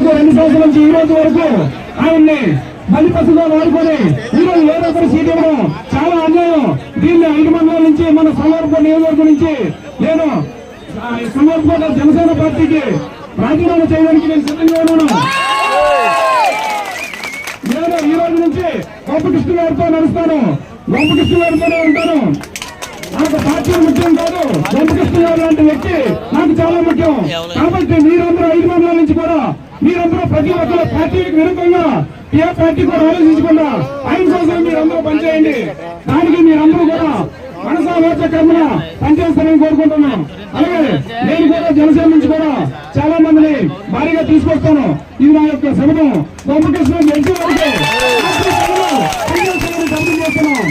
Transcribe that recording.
వరకు రెండు సంవత్సరాల నుంచి ఈ రోజు వరకు ఆయన్ని బలిపసుగా వాడుకొని ఈ రోజు ఏదో ఒకటి సీట్ ఇవ్వడం చాలా అన్యాయం. దీన్ని ఐదు మండలం నుంచి మన సమర్పణ నియోజకవర్గం నుంచి నేను ఆ, సమర్పణ జనసేన పార్టీకి రాజీనామా చేయడానికి నేను సిద్ధంగా ఉన్నాను. నేను ఈ రోజు నుంచి గోపకృష్ణ గారితో నడుస్తాను. గోపకృష్ణ గారితోనే ఉంటాను. నాకు పార్టీ ముఖ్యం కాదు. గోపకృష్ణ గారు లాంటి వ్యక్తి నాకు చాలా ముఖ్యం. కాబట్టి మీరందరూ ప్రతి ఒక్కరు పార్టీకి విరుద్ధంగా ఏ పార్టీ కూడా ఆలోచించకుండా ఆయన కోసం మీరందరూ పనిచేయండి. దానికి మీరందరూ కూడా మనసా వాచ కర్మన పనిచేస్తారని కోరుకుంటున్నాం. అలాగే నేను కూడా జనసేన నుంచి కూడా చాలా మందిని భారీగా తీసుకొస్తాను. ఇది నా యొక్క శబదం గోపకృష్ణ గెలిచే వరకు. చేస్తున్నాం